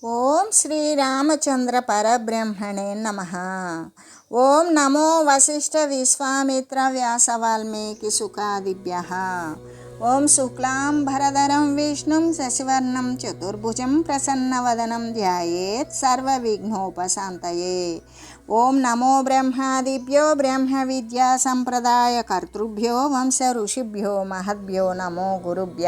ఓం శ్రీరామచంద్ర పరబ్రహ్మణే నమ ఓం నమో వశిష్ఠ విశ్వామిత్ర వ్యాస వాల్మీకి సుఖాదిభ్య ఓం శుక్లాం భరధరం విష్ణుం శశివర్ణం చతుర్భుజం ప్రసన్నవదనం ధ్యాయేత్ సర్వవిఘ్నోపశాంతయే ఓం నమో బ్రహ్మాదిభ్యో బ్రహ్మ విద్యా సంప్రదాయ కర్తృభ్యో వంశ ఋషిభ్యో మహద్భ్యో నమో గురుభ్య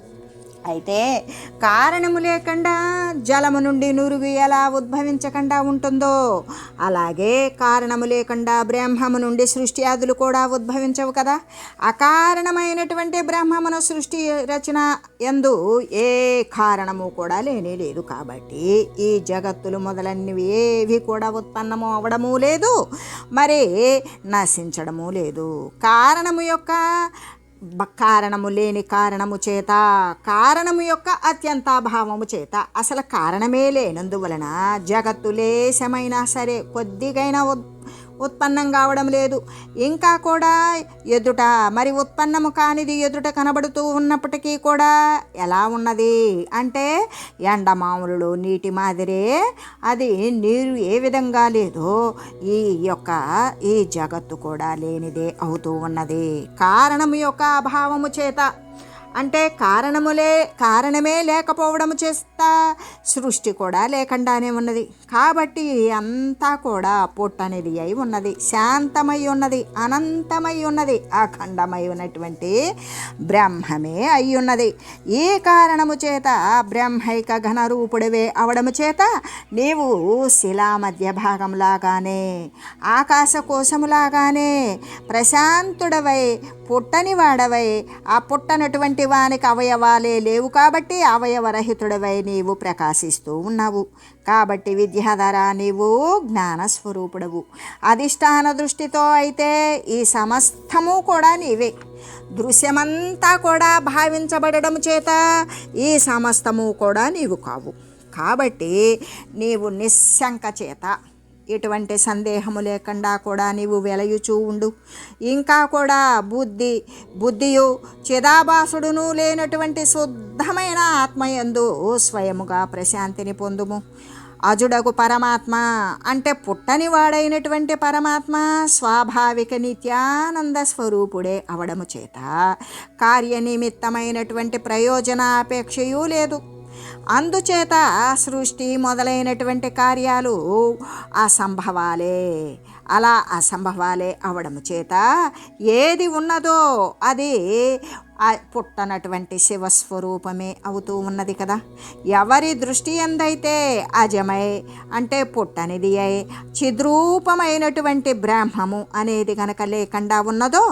అయితే కారణము లేకుండా జలము నుండి నురుగు ఎలా ఉద్భవించకుండా ఉంటుందో అలాగే కారణము లేకుండా బ్రహ్మము నుండి సృష్టి ఆదులు కూడా ఉద్భవించవు కదా. అకారణమైనటువంటి బ్రహ్మమును సృష్టి రచన ఎందు ఏ కారణము కూడా లేనే లేదు కాబట్టి ఈ జగత్తులు మొదలన్నవి ఏవి కూడా ఉత్పన్నము అవడము లేదు మరి నశించడము లేదు. కారణము యొక్క కారణము లేని కారణము చేత కారణము యొక్క అత్యంతాభావము చేత అసలు కారణమే లేనందువలన జగత్తు లేశమైనా సరే కొద్దిగైనా ఉత్పన్నం కావడం లేదు. ఇంకా కూడా ఎదుట మరి ఉత్పన్నము కానిది ఎదుట కనబడుతూ ఉన్నప్పటికీ కూడా ఎలా ఉన్నది? అంటే ఎండమాములలో నీటి మాదిరే అది నీరు ఏ విధంగా లేదో ఈ యొక్క ఈ జగత్తు కూడా లేనిదే అవుతూ ఉన్నది. కారణము యొక్క అభావము చేత అంటే కారణములే కారణమే లేకపోవడము చేస్తా సృష్టి కూడా లేకుండానే ఉన్నది. కాబట్టి అంతా కూడా పుట్టనిది అయి ఉన్నది. శాంతమై ఉన్నది అనంతమై ఉన్నది అఖండమై ఉన్నటువంటి బ్రహ్మమే అయి ఉన్నది. ఈ కారణము చేత బ్రహ్మైక ఘన రూపుడవే అవడము చేత నీవు శిలా మధ్య భాగంలాగానే ఆకాశ కోశములాగానే ప్రశాంతుడవై పుట్టని వాడవై ఆ పుట్టనటువంటి వానికి అవయవాలే లేవు కాబట్టి అవయవరహితుడవై నీవు ప్రకాశిస్తూ ఉన్నావు. కాబట్టి విద్యాధర నీవు జ్ఞానస్వరూపుడవు. అధిష్టాన దృష్టితో అయితే ఈ సమస్తము కూడా నీవే. దృశ్యమంతా కూడా భావించబడడం చేత ఈ సమస్తము కూడా నీవు కావు. కాబట్టి నీవు నిస్సంక చేత ఎటువంటి సందేహము లేకుండా కూడా నీవు వెలయుచూ ఉండు. ఇంకా కూడా బుద్ధి బుద్ధియు చిదాభాసుడును లేనటువంటి శుద్ధమైన ఆత్మయందు స్వయముగా ప్రశాంతిని పొందుము. అజుడగు పరమాత్మ అంటే పుట్టని వాడైనటువంటి పరమాత్మ స్వాభావిక నిత్యానంద స్వరూపుడే అవడము చేత. కార్యనిమిత్తమైనటువంటి ప్రయోజనాపేక్షయూ లేదు. అందుచేత సృష్టి మొదలైనటువంటి కార్యాలు అసంభవాలే. అలా అసంభవాలే అవడం చేత ఏది ఉన్నదో అది పుట్టనటువంటి శివస్వరూపమే అవుతూ ఉన్నది కదా. ఎవరి దృష్టి ఎందైతే అజమై అంటే పుట్టనిది అయి చిద్రూపమైనటువంటి బ్రాహ్మము అనేది కనుక లేకుండా ఉన్నదో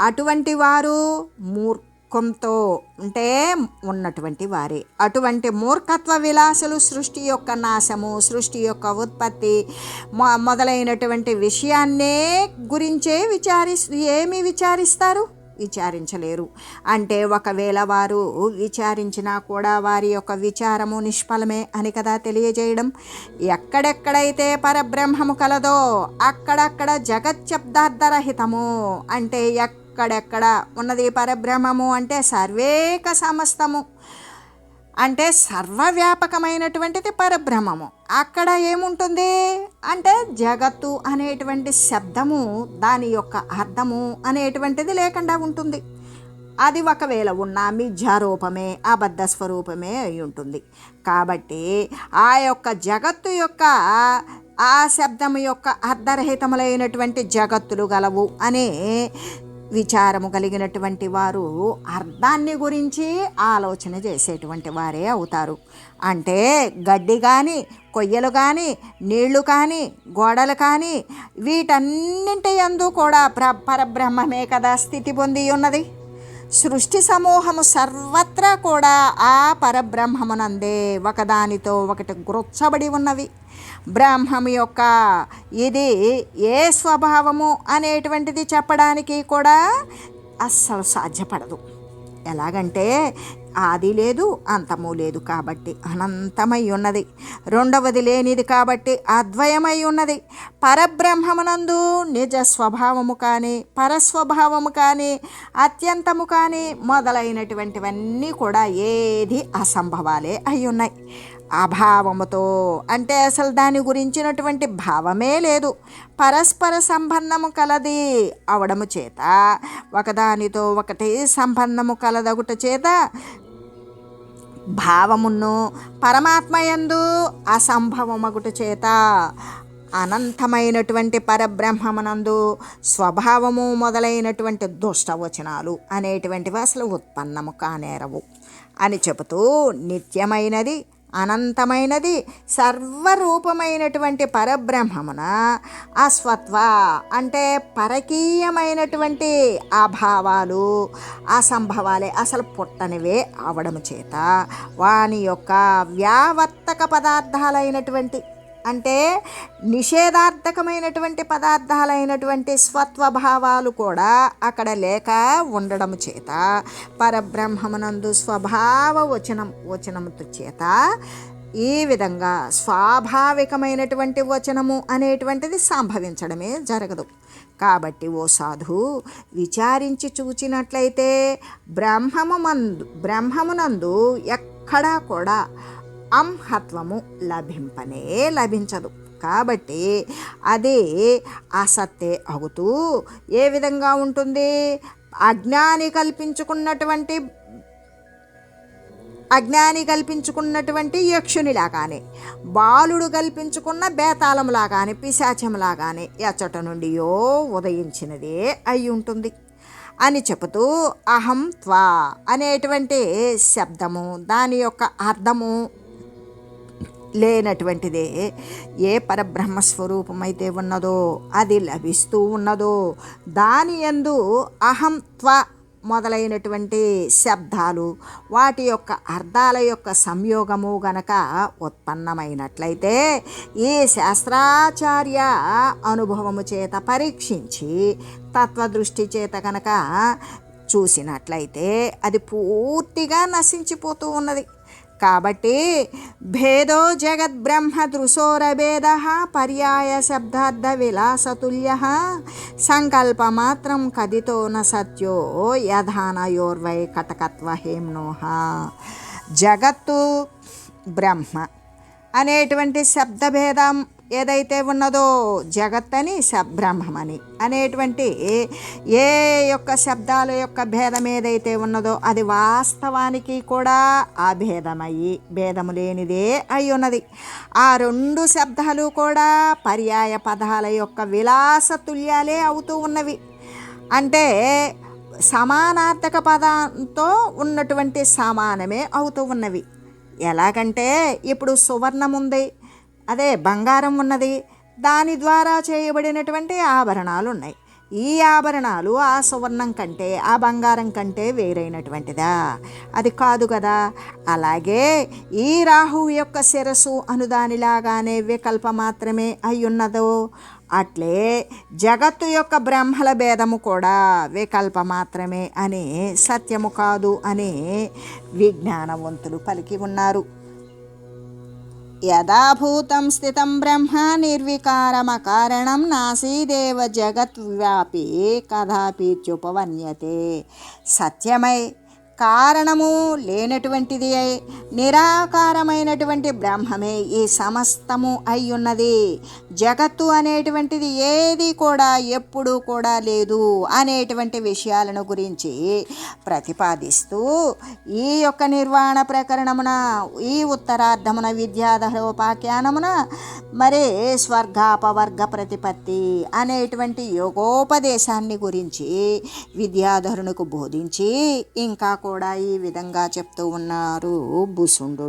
అటువంటి వారు మూర్ దుఃఖంతో ఉంటే ఉన్నటువంటి వారే. అటువంటి మూర్ఖత్వ విలాసులు సృష్టి యొక్క నాశము సృష్టి యొక్క ఉత్పత్తి మొ- మొదలైనటువంటి విషయాన్నే గురించే విచారి ఏమి విచారిస్తారు? విచారించలేరు. అంటే ఒకవేళ వారు విచారించినా కూడా వారి యొక్క విచారము నిష్ఫలమే అని కదా తెలియజేయడం. ఎక్కడెక్కడైతే పరబ్రహ్మము కలదో అక్కడక్కడ జగత్ శబ్దార్థరహితము అంటే ఎక్కడెక్కడ ఉన్నది పరబ్రహ్మము అంటే సర్వేక సమస్తము. అంటే సర్వవ్యాపకమైనటువంటిది పరబ్రహ్మము. అక్కడ ఏముంటుంది? అంటే జగత్తు అనేటువంటి శబ్దము దాని యొక్క అర్థము అనేటువంటిది లేకుండా ఉంటుంది. అది ఒకవేళ ఉన్న మిథ్యారూపమే అబద్ధ స్వరూపమే అయి ఉంటుంది. కాబట్టి ఆ యొక్క జగత్తు యొక్క ఆ శబ్దము యొక్క అర్ధరహితములైనటువంటి జగత్తులు గలవు అనే విచారము కలిగినటువంటి వారు అర్థాన్ని గురించి ఆలోచన చేసేటువంటి వారే అవుతారు. అంటే గడ్డి కానీ కొయ్యలు కానీ నీళ్ళు కానీ గోడలు కానీ వీటన్నింటి యందు కూడా ప్ర పరబ్రహ్మమే కదా స్థితి పొంది ఉన్నది. సృష్టి సమూహము సర్వత్రా కూడా ఆ పరబ్రహ్మమునందే ఒకదానితో ఒకటి గుర్చబడి ఉన్నవి. బ్రహ్మము యొక్క ఇది ఏ స్వభావము అనేటువంటిది చెప్పడానికి కూడా అస్సలు సాధ్యపడదు. ఎలాగంటే ఆది లేదు అంతము లేదు కాబట్టి అనంతమై ఉన్నది. రెండవది లేనిది కాబట్టి అద్వయమై ఉన్నది. పరబ్రహ్మమునందు నిజ స్వభావము కానీ పరస్వభావము కానీ అత్యంతము కానీ మొదలైనటువంటివన్నీ కూడా ఏది అసంభవాలే అయి ఉన్నాయి. అభావముతో అంటే అసలు దాని గురించినటువంటి భావమే లేదు. పరస్పర సంబంధము కలది అవడము చేత ఒకదానితో ఒకటి సంబంధము కలదగుట చేత భావమును పరమాత్మయందు అసంభవమగుట చేత అనంతమైనటువంటి పరబ్రహ్మమునందు స్వభావము మొదలైనటువంటి దుష్టవచనాలు అనేటువంటివి అసలు ఉత్పన్నము కానేరవు అని చెబుతూ నిత్యమైనది అనంతమైనది సర్వరూపమైనటువంటి పరబ్రహ్మమున అస్వత్వ అంటే పరకీయమైనటువంటి అభావాలు అసంభవాలే ఆ సంభవాలే అసలు పుట్టనివే అవడము చేత వాని యొక్క వ్యావర్తక పదార్థాలైనటువంటి అంటే నిషేధార్థకమైనటువంటి పదార్థాలైనటువంటి స్వత్వభావాలు కూడా అక్కడ లేక ఉండడం చేత పరబ్రహ్మమునందు స్వభావ వచనం వచనముతో చేత ఈ విధంగా స్వాభావికమైనటువంటి వచనము అనేటువంటిది సంభవించడమే జరగదు. కాబట్టి ఓ సాధు విచారించి చూచినట్లయితే బ్రహ్మము మందు బ్రహ్మమునందు ఎక్కడా కూడా అంహత్వము లభింపనే లభించదు. కాబట్టి అది అసత్తే అవుతూ ఏ విధంగా ఉంటుంది? అజ్ఞాని కల్పించుకున్నటువంటి అజ్ఞాని కల్పించుకున్నటువంటి యక్షునిలాగానే బాలుడు కల్పించుకున్న బేతాళంలాగానే పిశాచంలాగానే ఎచ్చట నుండియో ఉదయించినదే అయి ఉంటుంది. అని చెబుతూ అహం త్వా అనేటువంటి శబ్దము దాని యొక్క అర్థము లేనటువంటిదే. ఏ పరబ్రహ్మ స్వరూపమైతే ఉన్నదో అది లభిస్తూ ఉన్నదో దాని యందు అహం త్వ మొదలైనటువంటి శబ్దాలు వాటి యొక్క అర్థాల యొక్క సంయోగము గనక ఉత్పన్నమైనట్లయితే ఈ శాస్త్రాచార్య అనుభవము చేత పరీక్షించి తత్వదృష్టి చేత గనక చూసినట్లయితే అది పూర్తిగా నశించిపోతూ ఉన్నది. కాబట్టి భేదో జగద్బ్రహ్మ దృశోరభేద పర్యాయ శబ్దార్థ విలాసతుల్య సంకల్పమాత్రం కదితో న సత్యో యధానయోర్వై కటకత్వ హేమ్నోహ జగత్తు బ్రహ్మ అనేటువంటి శబ్దభేదం ఏదైతే ఉన్నదో జగత్ అని బ్రహ్మమని అనేటువంటి ఏ యొక్క శబ్దాల యొక్క భేదం ఏదైతే ఉన్నదో అది వాస్తవానికి కూడా ఆ భేదము లేనిదే అయి ఉన్నది. ఆ రెండు శబ్దాలు కూడా పర్యాయ పదాల యొక్క విలాస తుల్యాలే అవుతూ ఉన్నవి. అంటే సమానార్థక పదంతో ఉన్నటువంటి సమానమే అవుతూ ఉన్నవి. ఎలాగంటే ఇప్పుడు సువర్ణం ఉంది. అదే బంగారం ఉన్నది. దాని ద్వారా చేయబడినటువంటి ఆభరణాలు ఉన్నాయి ఈ ఆభరణాలు ఆ సువర్ణం కంటే ఆ బంగారం కంటే వేరైనటువంటిదా? అది కాదు కదా. అలాగే ఈ రాహువు యొక్క శిరస్సు అనుదానిలాగానే వికల్ప మాత్రమే అయ్యున్నదో. అట్లే జగత్తు యొక్క బ్రహ్మల భేదము కూడా వికల్ప మాత్రమే అని సత్యము కాదు అని విజ్ఞానవంతులు పలికి ఉన్నారు. यदा भूतं स्थितं ब्रह्म निर्विकारमकारणं नासीदेव जगद्व्यापी कदापि सत्यमय కారణము లేనటువంటిది నిరాకారమైనటువంటి బ్రహ్మమే ఈ సమస్తము అయ్యున్నది. జగత్తు అనేటువంటిది ఏది కూడా ఎప్పుడూ కూడా లేదు అనేటువంటి విషయాలను గురించి ప్రతిపాదిస్తూ ఈ యొక్క నిర్వాణ ప్రకరణమున ఈ ఉత్తరార్ధమున విద్యాధరోపాఖ్యానమున మరి స్వర్గాపవర్గ ప్రతిపత్తి అనేటువంటి యోగోపదేశాన్ని గురించి విద్యాధరునికి బోధించి ఇంకా కూడా ఈ విధంగా చెప్తూ ఉన్నారు భూసుండు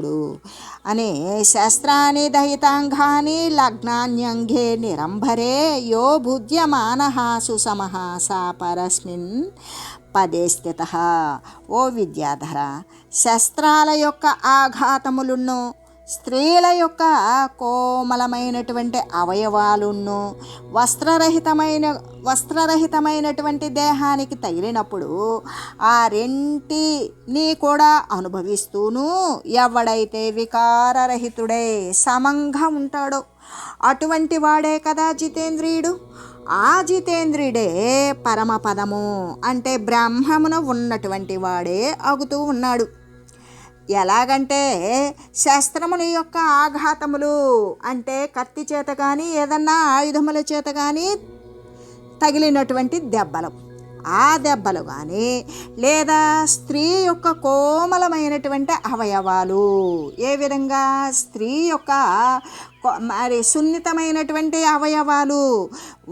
అనే శస్త్రాన్ని దహితాంగాని లగ్నాన్యంఘే నిరంభరే యో భుజ్యమాన సుసమః సా పరస్మిన్ పదే స్థిత. ఓ విద్యాధర శస్త్రాల యొక్క ఆఘాతములున్నో స్త్రీల యొక్క కోమలమైనటువంటి అవయవాలును వస్త్రరహితమైన వస్త్రరహితమైనటువంటి దేహానికి తగిలినప్పుడు ఆ రెంటిని కూడా అనుభవిస్తూను ఎవడైతే వికారరహితుడే సమంగా ఉంటాడో అటువంటి వాడే కదా జితేంద్రియుడు. ఆ జితేంద్రియుడే పరమపదము అంటే బ్రహ్మమున ఉన్నటువంటి వాడే అగుతూ ఉన్నాడు. ఎలాగంటే శస్త్రముల యొక్క ఆఘాతములు అంటే కత్తి చేత కానీ ఏదన్నా ఆయుధముల చేత కానీ తగిలినటువంటి దెబ్బలు. ఆ దెబ్బలు కానీ లేదా స్త్రీ యొక్క కోమలమైనటువంటి అవయవాలు. ఏ విధంగా? స్త్రీ యొక్క మరి సున్నితమైనటువంటి అవయవాలు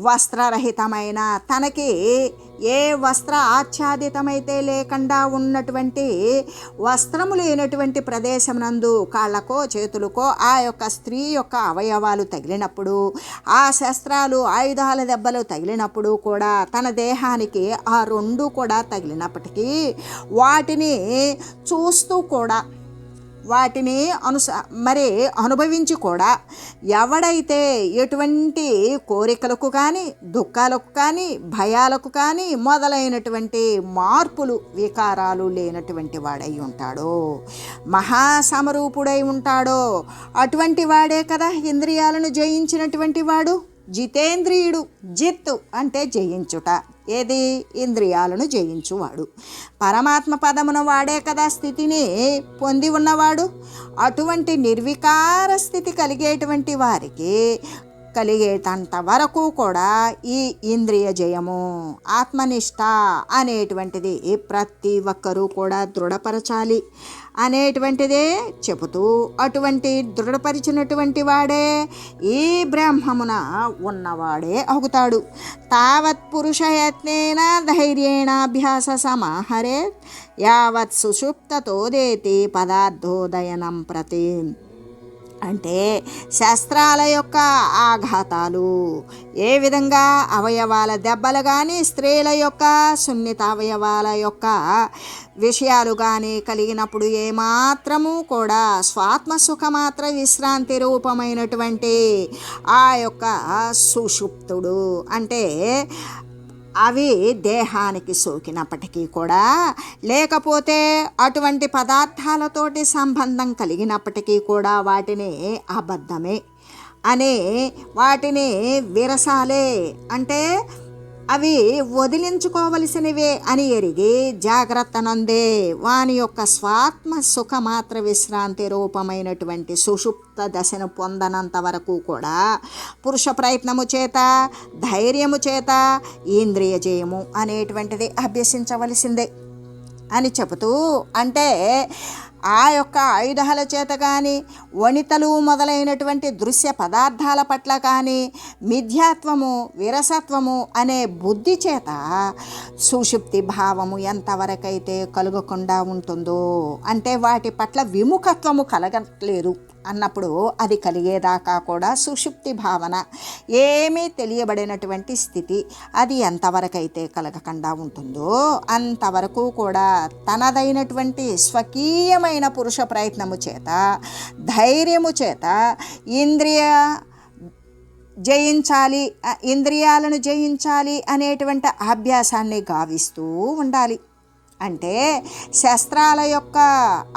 వస్త్రరహితమైన తనకి ఏ వస్త్ర ఆచ్ఛాదితమైతే లేకుండా ఉన్నటువంటి వస్త్రము లేనటువంటి ప్రదేశం నందు కాళ్ళకో చేతులకో ఆ యొక్క స్త్రీ యొక్క అవయవాలు తగిలినప్పుడు ఆ శస్త్రాలు ఆయుధాల దెబ్బలు తగిలినప్పుడు కూడా తన దేహానికి ఆ రెండు కూడా తగిలినప్పటికీ వాటిని చూస్తూ కూడా వాటిని అనుస మరి అనుభవించి కూడా ఎవడైతే ఎటువంటి కోరికలకు కానీ దుఃఖాలకు కానీ భయాలకు కానీ మొదలైనటువంటి మార్పులు వికారాలు లేనటువంటి వాడై ఉంటాడో మహాసమరూపుడై ఉంటాడో అటువంటి వాడే కదా ఇంద్రియాలను జయించినటువంటి వాడు. జితేంద్రియుడు జిత్ అంటే జయించుట. ఏది? ఇంద్రియాలను జయించువాడు. పరమాత్మ పదమును వాడే కదా స్థితిని పొంది ఉన్నవాడు. అటువంటి నిర్వికార స్థితి కలిగేటువంటి వారికి కలిగేటంత వరకు కూడా ఈ ఇంద్రియ జయము ఆత్మనిష్ట అనేటువంటిది ప్రతి ఒక్కరూ కూడా దృఢపరచాలి అనేటువంటిదే చెబుతూ అటువంటి దృఢపరిచినటువంటి వాడే ఈ బ్రహ్మమున ఉన్నవాడే అవుతాడు. తావత్ పురుషయత్నేన ధైర్యేణాభ్యాస సమాహరే యావత్ సుషుప్తతోదేతి పదార్థోదయనం ప్రతి. అంటే శస్త్రాల యొక్క ఆఘాతాలు. ఏ విధంగా అవయవాల దెబ్బలు కానీ స్త్రీల యొక్క సున్నిత అవయవాల యొక్క విషయాలు కానీ కలిగినప్పుడు ఏమాత్రము కూడా స్వాత్మ సుఖమాత్ర విశ్రాంతి రూపమైనటువంటి ఆ యొక్క సుషుప్తుడు. అంటే అవి దేహానికి సోకినప్పటికీ కూడా లేకపోతే అటువంటి పదార్థాలతోటి సంబంధం కలిగినప్పటికీ కూడా వాటిని అబద్ధమే అనే వాటిని విరసాలే. అంటే అవి వదిలించుకోవలసినవే అని ఎరిగి జాగ్రత్త నందే వాని యొక్క స్వాత్మ సుఖమాత్ర విశ్రాంతి రూపమైనటువంటి సుషుప్త దశను పొందనంత వరకు కూడా పురుష ప్రయత్నము చేత ధైర్యము చేత ఇంద్రియ జయము అనేటువంటిది అభ్యసించవలసిందే అని చెబుతూ అంటే ఆ యొక్క ఆయుధాల చేత కానీ వనితలు మొదలైనటువంటి దృశ్య పదార్థాల పట్ల కానీ మిథ్యాత్వము విరసత్వము అనే బుద్ధి చేత సుషుప్తి భావము ఎంతవరకైతే కలుగకుండా ఉంటుందో అంటే వాటి పట్ల విముఖత్వము కలగట్లేదు. అన్నప్పుడు అది కలిగేదాకా కూడా సుషుప్తి భావన ఏమీ తెలియబడినటువంటి స్థితి అది ఎంతవరకైతే కలగకుండా ఉంటుందో అంతవరకు కూడా తనదైనటువంటి స్వకీయమైన పురుష ప్రయత్నము చేత ధైర్యము చేత ఇంద్రియ జయించాలి ఇంద్రియాలను జయించాలి అనేటువంటి అభ్యాసాన్ని గావిస్తూ ఉండాలి. అంటే శస్త్రాల యొక్క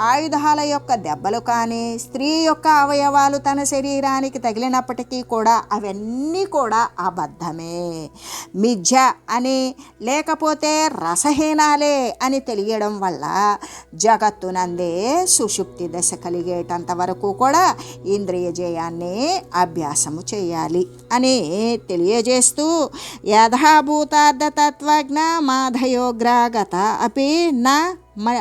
ఆయుధాల యొక్క దెబ్బలు కానీ స్త్రీ యొక్క అవయవాలు తన శరీరానికి తగిలినప్పటికీ కూడా అవన్నీ కూడా అబద్ధమే. మిథ్య అని లేకపోతే రసహీనాలే అని తెలియడం వల్ల జగత్తునందే సుషుప్తి దశ కలిగేటంత వరకు కూడా ఇంద్రియ జయాన్ని అభ్యాసము చేయాలి అని తెలియజేస్తూ యథాభూతార్థతత్వజ్ఞ మాధయోగ్రాగత అపి నా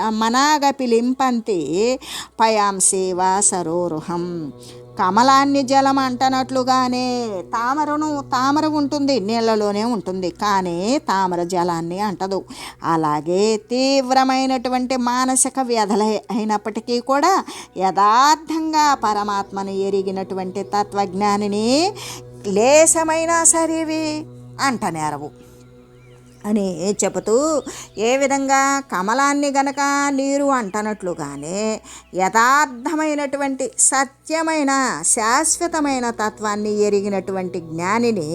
మనగ పిలింపంతి పయాం పయాంసేవ సరోరుహం. కమలాన్ని జలం అంటనట్లుగానే తామరను తామర ఉంటుంది నీళ్ళలోనే ఉంటుంది కానీ తామర జలాన్ని అంటదు. అలాగే తీవ్రమైనటువంటి మానసిక వ్యధల అయినప్పటికీ కూడా యథార్థంగా పరమాత్మను ఎరిగినటువంటి తత్వజ్ఞానిని లేశమైనా సరేవి అంటనేరవు. అని చెబుతూ ఏ విధంగా కమలాన్ని గనక నీరు అంటనట్లుగానే యథార్థమైనటువంటి సత్యమైన శాశ్వతమైన తత్వాన్ని ఎరిగినటువంటి జ్ఞానిని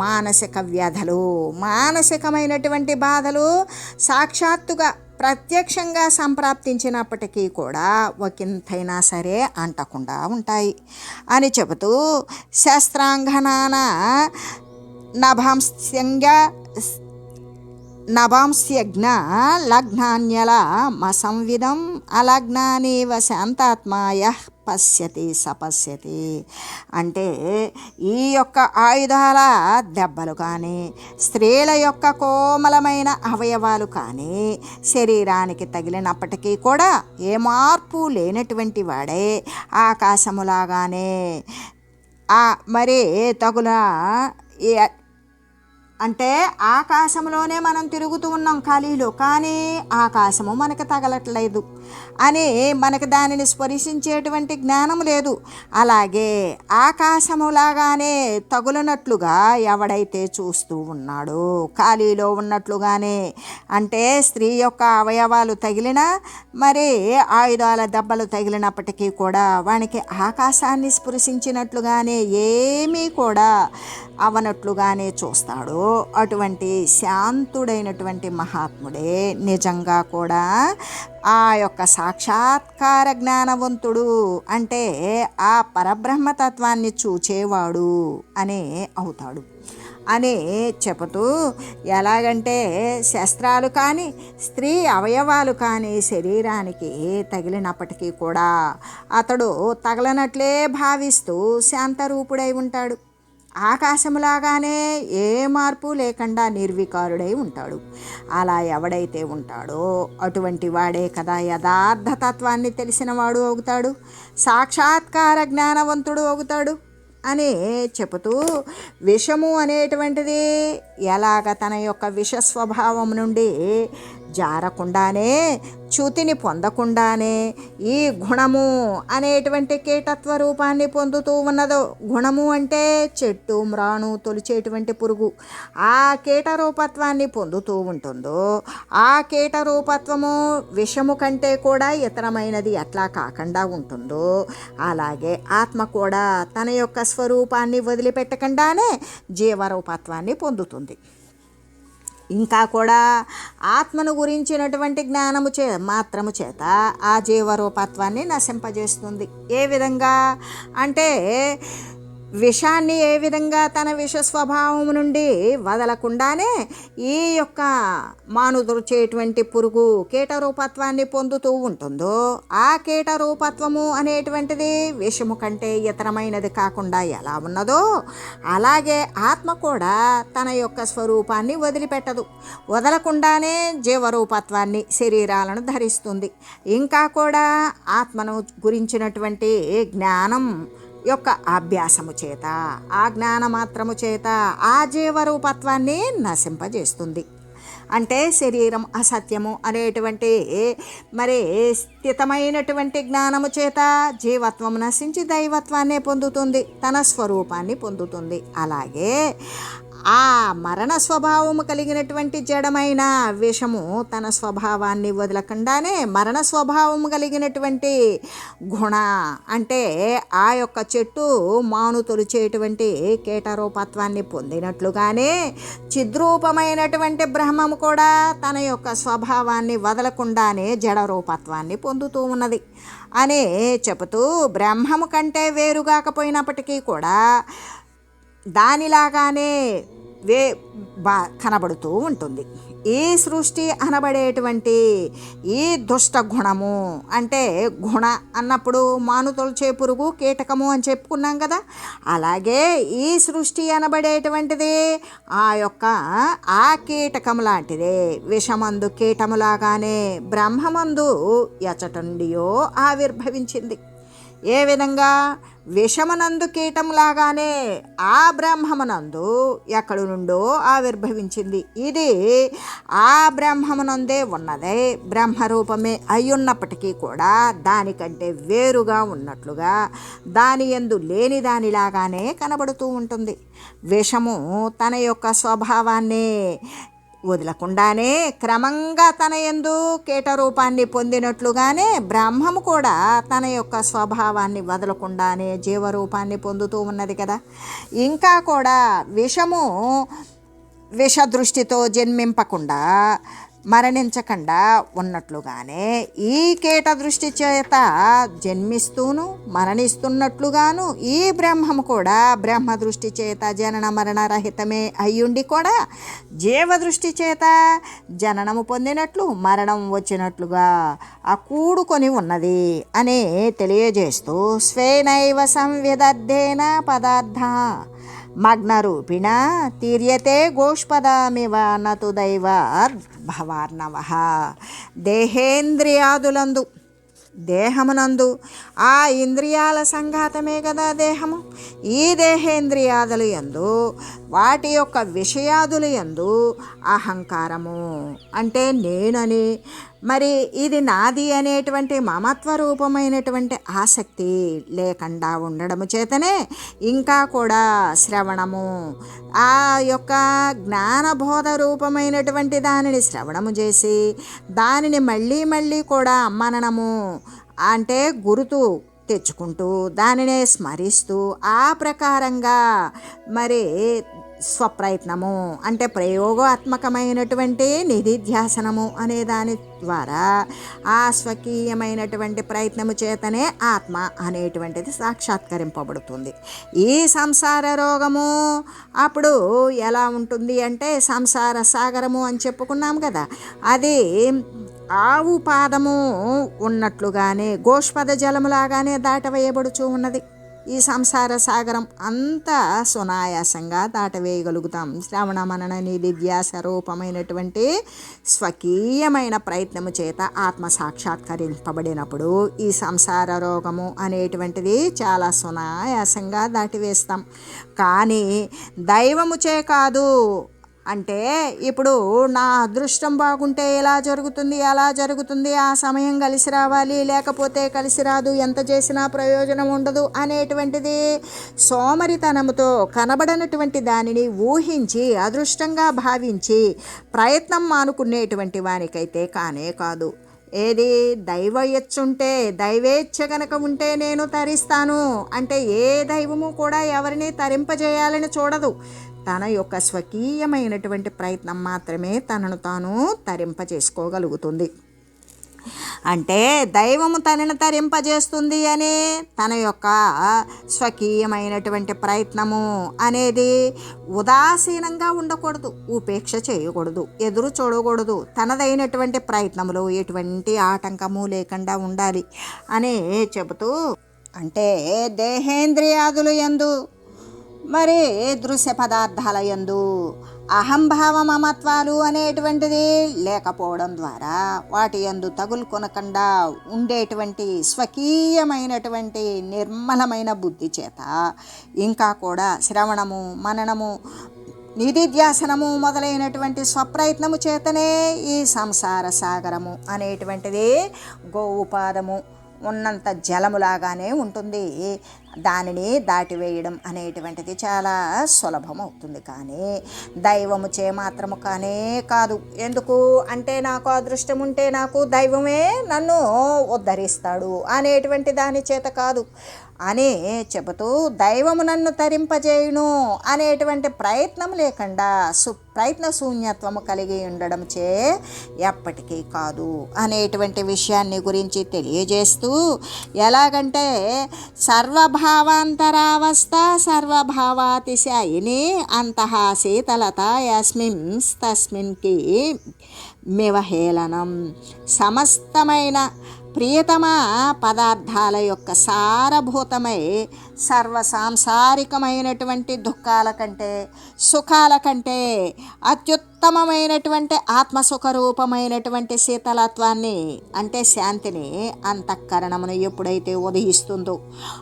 మానసిక వ్యధలు మానసికమైనటువంటి బాధలు సాక్షాత్తుగా ప్రత్యక్షంగా సంప్రాప్తించినప్పటికీ కూడా ఒకంతైనా సరే అంటకుండా ఉంటాయి అని చెబుతూ శస్త్రాంగణాన నభాంస్యంగా నభాంస్యజ్ఞ లగ్నాన్యల మసంవిధం అలగ్నానేవ శాంతాత్మాయ పశ్యతి సపశ్యతి అంటే ఈ యొక్క ఆయుధాల దెబ్బలు కానీ స్త్రీల యొక్క కోమలమైన అవయవాలు కానీ శరీరానికి తగిలినప్పటికీ కూడా ఏ మార్పు లేనటువంటి వాడే ఆకాశములాగానే. ఆ మరి తగుల ఏ- అంటే ఆకాశంలోనే మనం తిరుగుతూ ఉన్నాం ఖాళీలో కానీ ఆకాశము మనకు తగలట్లేదు అని మనకు దానిని స్పర్శించేటువంటి జ్ఞానం లేదు. అలాగే ఆకాశములాగానే తగులనట్లుగా ఎవడైతే చూస్తూ ఉన్నాడో ఖాళీలో ఉన్నట్లుగానే అంటే స్త్రీ యొక్క అవయవాలు తగిలినా మరి ఆయుధాల దెబ్బలు తగిలినప్పటికీ కూడా వానికి ఆకాశాన్ని స్పృశించినట్లుగానే ఏమీ కూడా అవనట్లుగానే చూస్తాడో అటువంటి శాంతుడైనటువంటి మహాత్ముడే. నిజంగా కూడా ఆ యొక్క సాక్షాత్కార జ్ఞానవంతుడు అంటే ఆ పరబ్రహ్మతత్వాన్ని చూచేవాడు అనే అవుతాడు. అని చెబుతూ ఎలాగంటే శస్త్రాలు కానీ స్త్రీ అవయవాలు కానీ శరీరానికి తగిలినప్పటికీ కూడా అతడు తగలనట్లే భావిస్తూ శాంతరూపుడై ఉంటాడు. ఆకాశములాగానే ఏ మార్పు లేకుండా నిర్వికారుడై ఉంటాడు. అలా ఎవడైతే ఉంటాడో అటువంటి వాడే కదా యథార్థ తత్వాన్ని తెలిసినవాడు అవుతాడు. సాక్షాత్కార జ్ఞానవంతుడు అవుతాడు అని చెబుతూ విషము అనేటువంటిది ఎలాగ తన యొక్క విష స్వభావం నుండి జారకుండానే చ్యుతిని పొందకుండానే ఈ గుణము అనేటువంటి కీటత్వ రూపాన్ని పొందుతూ ఉన్నదో. గుణము అంటే చెట్టు మ్రాను తొలిచేటువంటి పురుగు. ఆ కీట రూపత్వాన్ని పొందుతూ ఉంటుందో ఆ కీట రూపత్వము విషము కంటే కూడా ఇతరమైనది ఎట్లా కాకుండా ఉంటుందో అలాగే ఆత్మ కూడా తన యొక్క స్వరూపాన్ని వదిలిపెట్టకుండానే జీవరూపత్వాన్ని పొందుతుంది. ఇంకా కూడా ఆత్మను గురించినటువంటి జ్ఞానము చే మాత్రము చేత ఆ జీవరూపత్వాన్ని నశింపజేస్తుంది. ఏ విధంగా? అంటే విషాన్ని ఏ విధంగా తన విష స్వభావం నుండి వదలకుండానే ఈ యొక్క మానుదుర్చేటువంటి పురుగు కీటరూపత్వాన్ని పొందుతూ ఉంటుందో ఆ కీటరూపత్వము అనేటువంటిది విషము కంటే ఇతరమైనది కాకుండా ఎలా ఉన్నదో అలాగే ఆత్మ కూడా తన యొక్క స్వరూపాన్ని వదిలిపెట్టదు. వదలకుండానే జీవరూపత్వాన్ని శరీరాలను ధరిస్తుంది. ఇంకా కూడా ఆత్మను గురించినటువంటి జ్ఞానం యొక్క అభ్యాసము చేత ఆ జ్ఞాన మాత్రము చేత ఆ జీవరూపత్వాన్ని నశింపజేస్తుంది. అంటే శరీరం అసత్యము అనేటువంటి మరి స్థితమైనటువంటి జ్ఞానము చేత జీవత్వం నశించి దైవత్వాన్ని పొందుతుంది తన స్వరూపాన్ని పొందుతుంది. అలాగే ఆ మరణ స్వభావము కలిగినటువంటి జడమైన విషము తన స్వభావాన్ని వదలకుండానే మరణ స్వభావము కలిగినటువంటి గుణ అంటే ఆ యొక్క చెట్టు మాను తొలిచేటువంటి కీటరూపత్వాన్ని పొందినట్లుగానే చిద్రూపమైనటువంటి బ్రహ్మము కూడా తన యొక్క స్వభావాన్ని వదలకుండానే జడరూపత్వాన్ని పొందుతూ ఉన్నది. అనే చెబుతూ బ్రహ్మము కంటే వేరుగాకపోయినప్పటికీ కూడా దానిలాగానే వే బా కనబడుతూ ఉంటుంది. ఈ సృష్టి అనబడేటువంటి ఈ దుష్ట గుణము అంటే గుణ అన్నప్పుడు మాను తొలిచే పురుగు కీటకము అని చెప్పుకున్నాం కదా. అలాగే ఈ సృష్టి అనబడేటువంటిది ఆ యొక్క ఆ కీటకం లాంటిదే. విషమందు కీటములాగానే బ్రహ్మమందు ఎచటండియో ఆవిర్భవించింది. ఏ విధంగా? విషమనందు కీటంలాగానే ఆ బ్రహ్మమునందు ఎక్కడి నుండో ఆవిర్భవించింది. ఇది ఆ బ్రహ్మమునందే ఉన్నదే. బ్రహ్మరూపమే అయ్యున్నప్పటికీ కూడా దానికంటే వేరుగా ఉన్నట్లుగా దాని ఎందు లేని దానిలాగానే కనబడుతూ ఉంటుంది. విషము తన యొక్క స్వభావాన్ని వదలకుండానే క్రమంగా తన ఎందు కేటరూపాన్ని పొందినట్లుగానే బ్రహ్మము కూడా తన యొక్క స్వభావాన్ని వదలకుండానే జీవరూపాన్ని పొందుతూ ఉన్నది కదా. ఇంకా కూడా విషము విషదృష్టితో జన్మింపకుండా మరణించకుండా ఉన్నట్లుగానే ఈ కేట దృష్టి చేత జన్మిస్తూను మరణిస్తున్నట్లుగాను ఈ బ్రహ్మము కూడా బ్రహ్మ దృష్టి చేత జనన మరణ రహితమే అయ్యుండి కూడా జీవ దృష్టి చేత జననము పొందినట్లు మరణం వచ్చినట్లుగా ఆ కూడుకొని ఉన్నది అని తెలియజేస్తూ స్వేనైవ సంవిదర్ధేన పదార్థ మగ్నరూపిణ తీర్యతే గోష్పదామివ నతు దైవ భవార్ణవ దేహేంద్రియాదులందు దేహమునందు ఆ ఇంద్రియాల సంఘాతమే కదా దేహము। ఈ దేహేంద్రియాదులు ఎందు వాటి యొక్క విషయాదులు ఎందు అహంకారము. అంటే నేనని మరి ఇది నాది అనేటువంటి మమత్వ రూపమైనటువంటి ఆసక్తి లేకుండా ఉండడము చేతనే ఇంకా కూడా శ్రవణము ఆ యొక్క జ్ఞానబోధ రూపమైనటువంటి దానిని శ్రవణము చేసి దానిని మళ్ళీ మళ్ళీ కూడా మననము అంటే గురుతు తెచ్చుకుంటూ దానినే స్మరిస్తూ ఆ ప్రకారంగా మరి స్వప్రయత్నము అంటే ప్రయోగాత్మకమైనటువంటి నిధిధ్యాసనము అనే దాని ద్వారా ఆ స్వకీయమైనటువంటి ప్రయత్నము చేతనే ఆత్మ అనేటువంటిది సాక్షాత్కరింపబడుతుంది. ఈ సంసార రోగము అప్పుడు ఎలా ఉంటుంది అంటే సంసార సాగరము అని చెప్పుకున్నాం కదా. అది ఆవు పాదము ఉన్నట్లుగానే గోష్పద జలములాగానే దాటవేయబడుచూ ఉన్నది. ఈ సంసార సాగరం అంతా సునాయాసంగా దాటవేయగలుగుతాం. శ్రవణ మనన నిధిధ్యాస రూపమైనటువంటి స్వకీయమైన ప్రయత్నము చేత ఆత్మ సాక్షాత్కరింపబడినప్పుడు ఈ సంసార రోగము అనేటువంటిది చాలా సునాయాసంగా దాటివేస్తాం. కానీ దైవముచే కాదు అంటే ఇప్పుడు నా అదృష్టం బాగుంటే ఎలా జరుగుతుంది ఎలా జరుగుతుంది ఆ సమయం కలిసి రావాలి లేకపోతే కలిసి రాదు ఎంత చేసినా ప్రయోజనం ఉండదు అనేటువంటిది సోమరితనముతో కనబడనటువంటి దానిని ఊహించి అదృష్టంగా భావించి ప్రయత్నం మానుకునేటువంటి వానికైతే కానే కాదు. ఏది దైవ ఎచ్చుంటే దైవేచ్ఛ గనక ఉంటే నేను తరిస్తాను. అంటే ఏ దైవము కూడా ఎవరిని తరింపజేయాలని చూడదు. తన యొక్క స్వకీయమైనటువంటి ప్రయత్నం మాత్రమే తనను తాను తరింపజేసుకోగలుగుతుంది. అంటే దైవము తనను తరింపజేస్తుంది అని తన యొక్క స్వకీయమైనటువంటి ప్రయత్నము అనేది ఉదాసీనంగా ఉండకూడదు ఉపేక్ష చేయకూడదు ఎదురు చూడకూడదు తనదైనటువంటి ప్రయత్నములు ఎటువంటి ఆటంకము లేకుండా ఉండాలి అని చెబుతూ అంటే దేహేంద్రియాదులు ఎందు మరి దృశ్య పదార్థాల యందు అహంభావ మమత్వాలు అనేటువంటిది లేకపోవడం ద్వారా వాటి యందు తగులుకొనకుండా ఉండేటువంటి స్వకీయమైనటువంటి నిర్మలమైన బుద్ధి చేత ఇంకా కూడా శ్రవణము మననము నిధిధ్యాసనము మొదలైనటువంటి స్వప్రయత్నము చేతనే ఈ సంసార సాగరము అనేటువంటిది గోవుపాదము ఉన్నంత జలములాగానే ఉంటుంది. దానిని దాటివేయడం అనేటువంటిది చాలా సులభం అవుతుంది కానీ దైవము చే మాత్రము కానే కాదు. ఎందుకు? అంటే నాకు అదృష్టం ఉంటే నాకు దైవమే నన్ను ఉద్ధరిస్తాడు అనేటువంటి దాని చేత కాదు. అనే చెబుతూ దైవము నన్ను తరింపజేయును అనేటువంటి ప్రయత్నం లేకుండా సు ప్రయత్న శూన్యత్వము కలిగి ఉండడం చే ఎప్పటికీ కాదు అనేటువంటి విషయాన్ని గురించి తెలియజేస్తూ ఎలాగంటే సర్వభావాంతరావస్థ సర్వభావాతిశాయిని అంతః శీతలత యస్మిన్ తస్మిన్కి మివహేళనం. సమస్తమైన ప్రియతమ పదార్థాల యొక్క సారభూతమై సర్వ సాంసారికమైనటువంటి దుఃఖాల కంటే సుఖాల కంటే అత్యుత్తమమైనటువంటి ఆత్మసుఖరూపమైనటువంటి శీతలత్వాన్ని అంటే శాంతిని అంతఃకరణమును ఎప్పుడైతే ఉదయిస్తుందో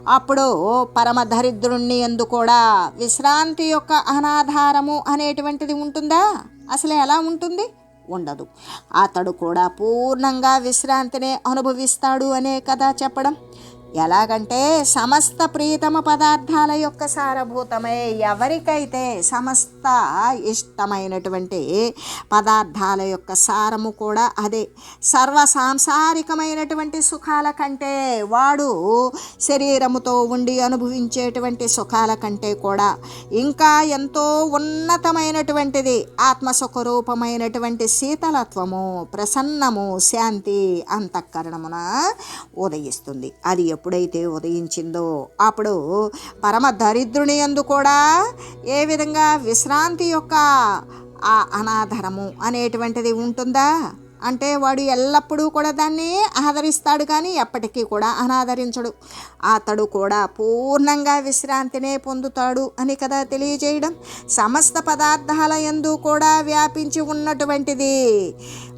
అప్పుడు పరమ దరిద్రుణ్ణి ఎందు కూడా విశ్రాంతి యొక్క అనాధారము అనేటువంటిది ఉంటుందా? అసలు ఎలా ఉంటుంది? ఉండదు. అతడు కూడా పూర్ణంగా విశ్రాంతిని అనుభవిస్తాడు అనే కదా చెప్పడం ఎలాగంటే సమస్త ప్రీతమ పదార్థాల యొక్క సారభూతమే. ఎవరికైతే సమస్త ఇష్టమైనటువంటి పదార్థాల యొక్క సారము కూడా అదే. సర్వ సాంసారికమైనటువంటి సుఖాల కంటే వాడు శరీరముతో ఉండి అనుభవించేటువంటి సుఖాల కంటే కూడా ఇంకా ఎంతో ఉన్నతమైనటువంటిది ఆత్మసుఖరూపమైనటువంటి శీతలత్వము ప్రసన్నము శాంతి అంతఃకరణమున ఉదయిస్తుంది. అది ఎప్పుడైతే ఉదయించిందో అప్పుడు పరమ దరిద్రుని యందు కూడా ఏ విధంగా విశ్రాంతి యొక్క ఆ అనాధరము అనేటువంటిది ఉంటుందా? అంటే వాడు ఎల్లప్పుడూ కూడా దాన్ని ఆదరిస్తాడు కానీ ఎప్పటికీ కూడా అనాదరించడు. అతడు కూడా పూర్ణంగా విశ్రాంతినే పొందుతాడు అని కదా తెలియజేయడం. సమస్త పదార్థాల ఎందు కూడా వ్యాపించి ఉన్నటువంటిది.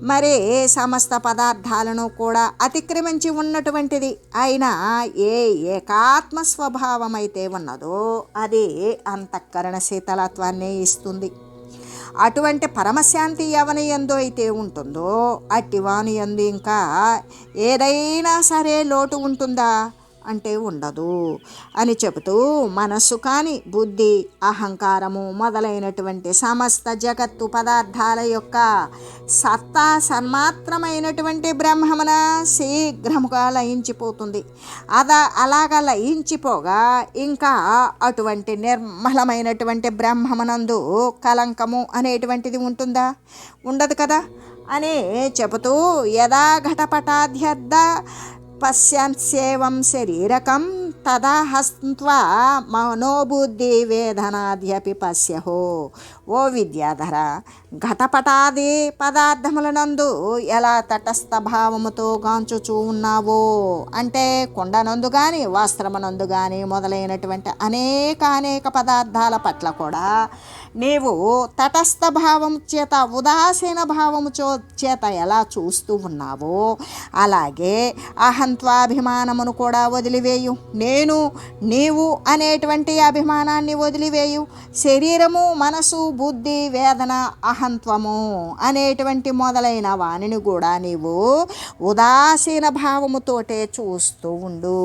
మరి సమస్త పదార్థాలను కూడా అతిక్రమించి ఉన్నటువంటిది. అయినా ఏ ఏకాత్మ స్వభావం అయితే ఉన్నదో అది అంతఃకరణ శీతలత్వాన్ని ఇస్తుంది. అటువంటి పరమశాంతి ఎవని ఎందు అయితే ఉంటుందో అట్టివాని ఎందు ఇంకా ఏదైనా సరే లోటు ఉంటుందా? అంటే ఉండదు అని చెబుతూ మనస్సు కానీ బుద్ధి అహంకారము మొదలైనటువంటి సమస్త జగత్తు పదార్థాల యొక్క సత్తా సన్మాత్రమైనటువంటి బ్రహ్మమున శీఘ్రముగా లయించిపోతుంది. అదా అలాగా లయించిపోగా ఇంకా అటువంటి నిర్మలమైనటువంటి బ్రహ్మమునందు కలంకము అనేటువంటిది ఉంటుందా? ఉండదు కదా? అని చెబుతూ యథాఘటపటాధ్యర్థ ఘటపటాధ్యర్థ శరీరకం తదా హస్త్వా మనోబుద్ధి వేదనాద్యపి పశ్యహో. ఓ విద్యాధర ఘటపటాది పదార్థములనందు ఎలా తటస్థ భావముతో గాంచుచూ ఉన్నావో? అంటే కొండనందు కానీ వస్త్రమునందు కానీ మొదలైనటువంటి అనేక అనేక పదార్థాల పట్ల కూడా నీవు తటస్థ భావం చేత ఉదాసీన భావము చో చేత ఎలా చూస్తూ ఉన్నావో అలాగే అహంత్వాభిమానమును కూడా వదిలివేయు. నేను నీవు అనేటువంటి అభిమానాన్ని వదిలివేయు. శరీరము మనసు బుద్ధి వేదన అహంత్వము అనేటువంటి మొదలైన వానిని కూడా నీవు ఉదాసీన భావముతోటే చూస్తూ ఉండు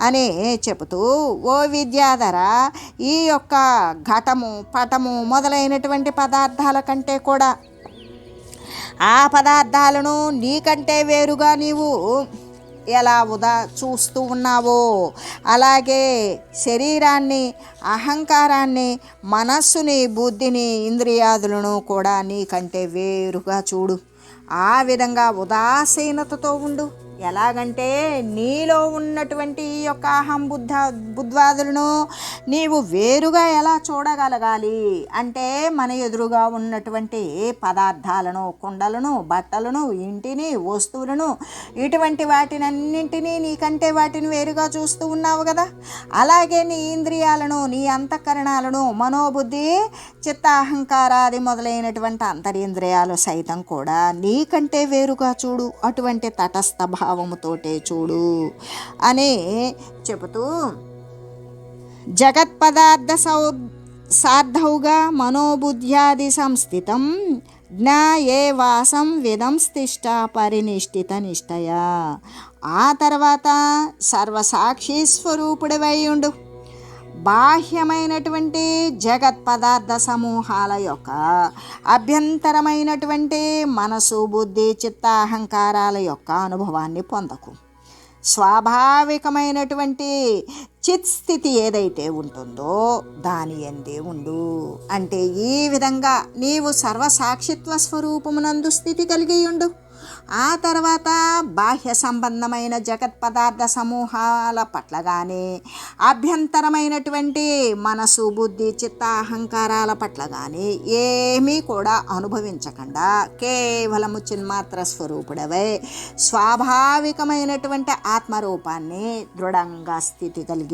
అని చెబుతూ ఓ విద్యాధర ఈ యొక్క ఘటము పటము మొదలైనటువంటి పదార్థాల కంటే కూడా ఆ పదార్థాలను నీకంటే వేరుగా నీవు ఎలా ఉదా చూస్తూ ఉన్నావో. అలాగే శరీరాన్ని అహంకారాన్ని మనస్సుని బుద్ధిని ఇంద్రియాదులను కూడా నీకంటే వేరుగా చూడు. ఆ విధంగా ఉదాసీనతతో ఉండు. ఎలాగంటే నీలో ఉన్నటువంటి ఈ యొక్క అహం బుద్ధ బుద్ధ్వాదులను నీవు వేరుగా ఎలా చూడగలగాలి? అంటే మన ఎదురుగా ఉన్నటువంటి పదార్థాలను కుండలను బట్టలను ఇంటిని వస్తువులను ఇటువంటి వాటినన్నింటినీ నీకంటే వాటిని వేరుగా చూస్తూ ఉన్నావు కదా? అలాగే నీ ఇంద్రియాలను నీ అంతఃకరణాలను మనోబుద్ధి చిత్త అహంకారాది మొదలైనటువంటి అంతరింద్రియాలు సైతం కూడా నీకంటే వేరుగా చూడు. అటువంటి తటస్థ భావముతోటే చూడు అని చెబుతూ జగత్పదార్థ సౌ సార్థౌగా మనోబుద్ధ్యాది సంస్థితం జ్ఞాయే వాసం విధం స్థిష్ట పరినిష్ఠిత నిష్టయ ఆ తర్వాత సర్వసాక్షి స్వరూపుడివై ఉండు. బాహ్యమైనటువంటి జగత్ పదార్థ సమూహాల యొక్క అభ్యంతరమైనటువంటి మనసు బుద్ధి చిత్త అహంకారాల యొక్క అనుభవాన్ని పొందకు. స్వాభావికమైనటువంటి చిత్ స్థితి ఏదైతే ఉంటుందో దాని ఎందే ఉండు. అంటే ఈ విధంగా నీవు సర్వసాక్షిత్వ స్వరూపమునందు స్థితి కలిగి ఉండు. ఆ తర్వాత బాహ్య సంబంధమైన జగత్ పదార్థ సమూహాల పట్ల కానీ అభ్యంతరమైనటువంటి మనసు బుద్ధి చిత్త అహంకారాల పట్ల కానీ ఏమీ కూడా అనుభవించకుండా కేవలము చిన్మాత్ర స్వరూపుడవై స్వాభావికమైనటువంటి ఆత్మరూపాన్ని దృఢంగా స్థితి కలిగి